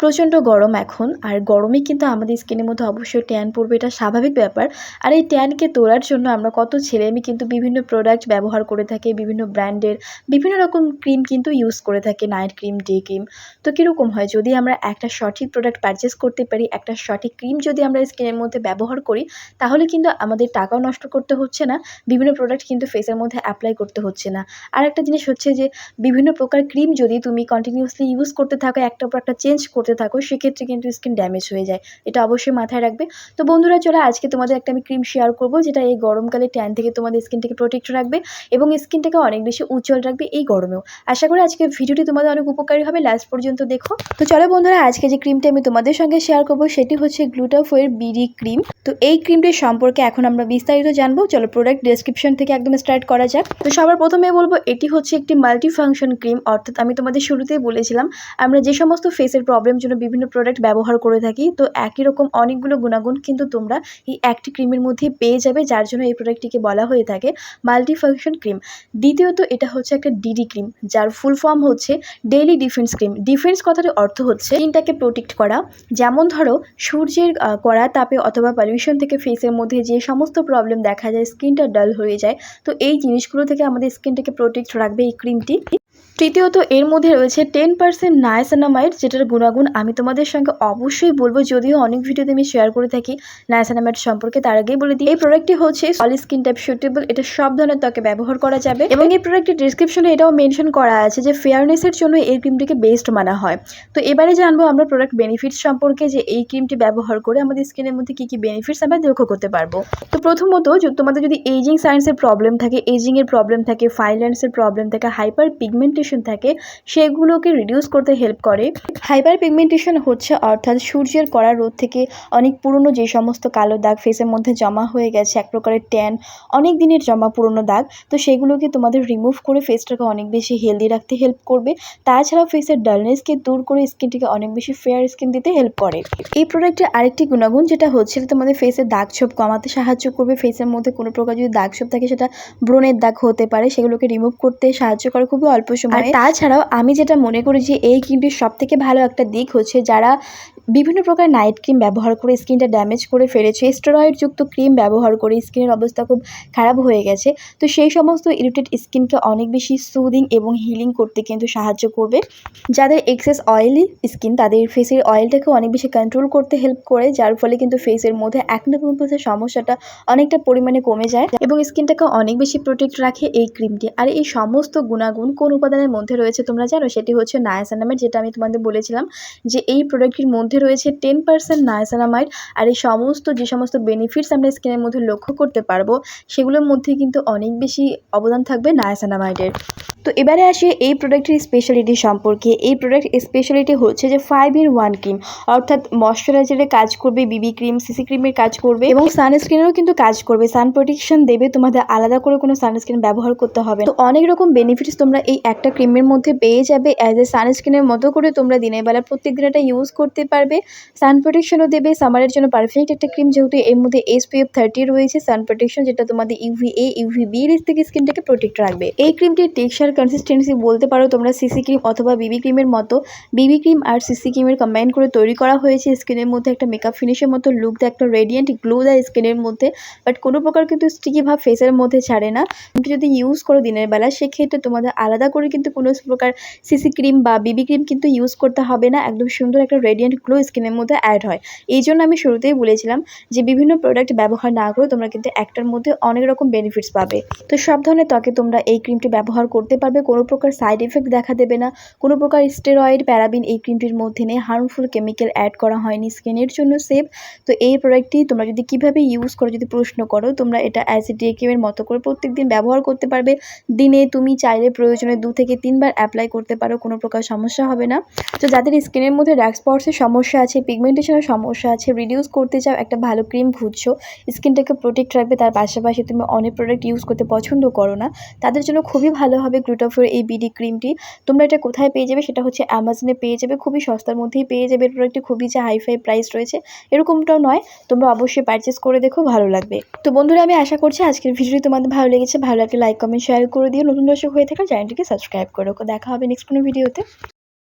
প্রচণ্ড গরম এখন, আর গরমে কিন্তু আমাদের স্কিনের মধ্যে অবশ্যই ট্যান পড়বে, এটা স্বাভাবিক ব্যাপার। আর এই ট্যানকে তোলার জন্য আমরা কত ছেলে আমি কিন্তু বিভিন্ন প্রোডাক্ট ব্যবহার করে থাকি, বিভিন্ন ব্র্যান্ডের বিভিন্ন রকম ক্রিম কিন্তু ইউজ করে থাকি নাইট ক্রিম ডে ক্রিম তো কীরকম হয়, যদি আমরা একটা সঠিক প্রোডাক্ট পারচেস করতে পারি, একটা সঠিক ক্রিম যদি আমরা স্কিনের মধ্যে ব্যবহার করি, তাহলে কিন্তু আমাদের টাকাও নষ্ট করতে হচ্ছে না, বিভিন্ন প্রোডাক্ট কিন্তু ফেসের মধ্যে অ্যাপ্লাই করতে হচ্ছে না। আর একটা জিনিস হচ্ছে যে, বিভিন্ন প্রকার ক্রিম যদি তুমি কন্টিনিউসলি ইউজ করতে থাকো, একটা পর একটা চেঞ্জ করতে থাকো, সেক্ষেত্রে কিন্তু স্কিন ড্যামেজ হয়ে যায়। এটা অবশ্যই মাথায় রাখবে। তো বন্ধুরা, চলো আজকে তোমাদের একটা আমি ক্রিম শেয়ার করব, যেটা এই গরমকালে ট্যান থেকে তোমাদের স্কিনটাকে প্রোটেক্ট রাখবে এবং স্কিনটাকে অনেক বেশি উজ্জ্বল রাখবে এই গরমেও। আশা করি আজকে ভিডিওটি তোমাদের অনেক উপকারী হবে লাস্ট পর্যন্ত দেখো। তো চলো বন্ধুরা, আজকে যে ক্রিমটা আমি তোমাদের সঙ্গে শেয়ার করব, সেটি হচ্ছে গ্লুটাফোয়ের বিডি ক্রিম তো এই ক্রিমটির সম্পর্কে এখন আমরা বিস্তারিত জানব। চলো প্রোডাক্ট ডেসক্রিপশন থেকে একদম স্টার্ট করা যাক। তো সবার প্রথমে বলব, এটি হচ্ছে একটি মাল্টি ফাংশন ক্রিম অর্থাৎ আমি তোমাদের শুরুতেই বলেছিলাম, আমরা যে সমস্ত ফেসের প্রবলেম জন্য বিভিন্ন প্রোডাক্ট ব্যবহার করে থাকি। তো একই রকম অনেকগুলো গুণাগুণ কিন্তু তোমরা এই একটি ক্রিমের মধ্যে পেয়ে যাবে, যার জন্য এই প্রোডাক্টটিকে বলা হয়ে থাকে মাল্টি ফাংশন ক্রিম দ্বিতীয়ত এটা হচ্ছে একটা ডিডি ক্রিম যার ফুল ফর্ম হচ্ছে ডেইলি ডিফেন্স ক্রিম ডিফেন্স কথাটির অর্থ হচ্ছে স্কিনটাকে প্রোটেক্ট করা। যেমন ধরো, সূর্যের কড়া তাপে অথবা পলিউশন থেকে ফেসের মধ্যে যে সমস্ত প্রবলেম দেখা যায় স্কিনটা ডাল হয়ে যায়, তো এই জিনিসগুলো থেকে আমাদের স্কিনটাকে প্রোটেক্ট রাখবে এই ক্রিমটি তৃতীয়ত এর মধ্যে রয়েছে টেন পার্সেন্ট নায়াসানামাইড যেটার গুণাগুণ আমি তোমাদের সঙ্গে অবশ্যই বলব যদিও অনেক ভিডিওতে আমি শেয়ার করে থাকি নায়াসানামাইড সম্পর্কে তার আগেই বলে দিই। এই প্রোডাক্টটি হচ্ছে অল স্কিন টাইপ সুটেবল এটা সব ধরনের ত্বকে ব্যবহার করা যাবে। এবং এই প্রোডাক্টের ডিসক্রিপশনে এটাও মেনশন করা আছে যে ফেয়ারনেসের জন্য এই ক্রিমটিকে বেস্ট মানা হয়। তো এবারে জানব আমরা প্রোডাক্ট বেনিফিটস সম্পর্কে যে এই ক্রিমটি ব্যবহার করে আমাদের স্কিনের মধ্যে কী কী বেনিফিটস আমরা লক্ষ্য করতে পারব। তো প্রথমত তোমাদের যদি এইজিং সায়েন্সের প্রবলেম থাকে এইজিংয়ের প্রবলেম থাকে ফাইল্যান্ডসের প্রবলেম থাকে হাইপার পিগমেন্টেশন থাকে, সেগুলোকে রিডিউস করতে হেল্প করে। হাইপার পিগমেন্টেশন হচ্ছে অর্থাৎ সূর্যের কড়া রোদ থেকে অনেক পুরনো যে সমস্ত কালো দাগ ফেসের মধ্যে জমা হয়ে গেছে, এক প্রকারের ট্যান অনেক দিনের জমা পুরনো দাগ, তো সেগুলোকে তোমাদের রিমুভ করে ফেসটাকে অনেক বেশি হেলদি রাখতে হেল্প করবে। তাছাড়াও ফেসের ডালনেসকে দূর করে স্কিনটিকে অনেক বেশি ফেয়ার স্কিন দিতে হেল্প করে। এই প্রোডাক্টের আরেকটি গুণাগুণ যেটা হচ্ছে তোমাদের ফেসের দাগ ছোপ কমাতে সাহায্য করবে। ফেসের মধ্যে কোনো প্রকার যদি দাগ ছোপ থাকে, সেটা ব্রণের দাগ হতে পারে, সেগুলোকে রিমুভ করতে সাহায্য করে। খুবই অল্প সময় তাছাড়াও আমি যেটা মনে করি যে এই ক্রিমটির সব থেকে ভালো একটা দিক হচ্ছে যারা বিভিন্ন প্রকার নাইট ক্রিম ব্যবহার করে স্কিনটা ড্যামেজ করে ফেলেছে স্টেরয়েডযুক্ত ক্রিম ব্যবহার করে স্কিনের অবস্থা খুব খারাপ হয়ে গেছে। তো সেই সমস্ত ইরিটেড স্কিনকে অনেক বেশি সুদিং এবং হিলিং করতে কিন্তু সাহায্য করবে। যাদের এক্সেস অয়েলি স্কিন তাদের ফেসের অয়েলটাকে অনেক বেশি কন্ট্রোল করতে হেল্প করে যার ফলে কিন্তু ফেসের মধ্যে একনে পিম্পলসের সমস্যাটা অনেকটা পরিমাণে কমে যায় এবং স্কিনটাকে অনেক বেশি প্রোটেক্ট রাখে এই ক্রিমটি। আর এই সমস্ত গুণাগুণ কোন উপাদানের মধ্যে রয়েছে তোমরা জানো, সেটি হচ্ছে নায়াসানামাইড যেটা আমি তোমাদের বলেছিলাম যে এই প্রোডাক্টটির মধ্যে রয়েছে টেন পার্সেন্ট নায়াসানামাইড আর এই সমস্ত, যে সমস্ত বেনিফিটস আমরা স্কিনের মধ্যে লক্ষ্য করতে পারব, সেগুলোর মধ্যে কিন্তু অনেক বেশি অবদান থাকবে নায়াসানামাইডের তো এবারে আসি এই প্রোডাক্টের স্পেশালিটি সম্পর্কে। এই প্রোডাক্ট স্পেশালিটি হচ্ছে যে ফাইভ ইন ওয়ান ক্রিম অর্থাৎ ময়শ্চারাইজারের কাজ করবে বিবি ক্রিম সিসি ক্রিমের কাজ করবে এবং সানস্ক্রিনেরও কিন্তু কাজ করবে। সান প্রোটেকশন দেবে, তোমাদের আলাদা করে কোনো সানস্ক্রিন ব্যবহার করতে হবে তো অনেক রকম বেনিফিটস তোমরা এই একটা ক্রিমের মধ্যে পেয়ে যাবে অ্যাজ এ সানস্ক্রিনের মতো করে তোমরা দিনের বেলা প্রত্যেক দিন এটা ইউজ করতে পারবে। সান প্রোটেকশনও দেবে। সামারের জন্য পারফেক্ট একটা ক্রিম যেহেতু এর মধ্যে এসপিএফ থার্টি রয়েছে। সান প্রোটেকশন যেটা তোমাদের UV A UV B rays থেকে স্কিনটাকে প্রোটেক্ট রাখবে। এই ক্রিমটির টেক্সচার কনসিস্টেন্সি বলতে পারো তোমরা সিসি ক্রিম অথবা বিবি ক্রিমের মতো। বিবি ক্রিম আর সিসি ক্রিমের কম্বাইন করে তৈরি করা হয়েছে স্কিনের মধ্যে। একটা মেকআপ ফিনিশের মতো লুক দেয় একটা রেডিয়েন্ট গ্লো দেয় স্কিনের মধ্যে। বাট কোনো প্রকার কিন্তু স্টিকি ভাব ফেসের মধ্যে ছাড়ে না। যদি ইউজ করো দিনের বেলা, সেক্ষেত্রে তোমাদের আলাদা করে কিন্তু কোনো প্রকার সিসি ক্রিম বা বিবি ক্রিম কিন্তু ইউজ করতে হবে না, একদম সুন্দর একটা রেডিয়েন্ট গ্লো স্কিনের মধ্যে অ্যাড হয়। এই জন্য আমি শুরুতেই বলেছিলাম যে বিভিন্ন প্রোডাক্ট ব্যবহার না করে তোমরা কিন্তু একটার মধ্যে অনেক রকম বেনিফিটস পাবে। তো সব ধরনের ত্বকে তোমরা এই ক্রিমটি ব্যবহার করতে পারবে, কোনো প্রকার সাইড এফেক্ট দেখা দেবে না। কোনো প্রকার স্টেরয়েড প্যারাবিন এই ক্রিমটির মধ্যে নেই। হার্মফুল কেমিক্যাল অ্যাড করা হয়নি স্কিনের জন্য সেফ তো এই প্রোডাক্টটি তোমরা যদি কীভাবে ইউজ করো, যদি প্রশ্ন করো, তোমরা এটা অ্যাজ এ ক্রিমের মতো করে প্রত্যেক দিন ব্যবহার করতে পারবে। দিনে তুমি চাইলে প্রয়োজনে দু থেকে তিনবার অ্যাপ্লাই করতে পারো, কোনো প্রকার সমস্যা হবে না। তো যাদের স্কিনের মধ্যে ডার্ক স্পটসের সমস্যা আছে পিগমেন্টেশনের সমস্যা আছে রিডিউস করতে চাও একটা ভালো ক্রিম খুঁজছো স্কিনটাকে প্রোটেক্ট রাখবে, তার পাশাপাশি তুমি অনেক প্রোডাক্ট ইউজ করতে পছন্দ করো না, তাদের জন্য খুবই ভালো হবে গ্লুটাফোর এই বিডি ক্রিমটি তোমরা এটা কোথায় পেয়ে যাবে সেটা হচ্ছে অ্যামাজনে পেয়ে যাবে, খুবই সস্তার মধ্যেই পেয়ে যাবে, এই প্রোডাক্টটি খুবই যে হাইফাই প্রাইস রয়েছে, এরকমটাও নয়, তোমরা অবশ্যই পারচেস করে দেখো, ভালো লাগবে। তো বন্ধুরা, আমি আশা করছি আজকের ভিডিওটি তোমাদের ভালো লেগেছে, ভালো লাগলে লাইক কমেন্ট শেয়ার করে দিও। নতুন দর্শক হয়ে থাকলে চ্যানেলটিকে সাবস্ক্রাইব করো দেখা হবে নেক্সট কোনো ভিডিওতে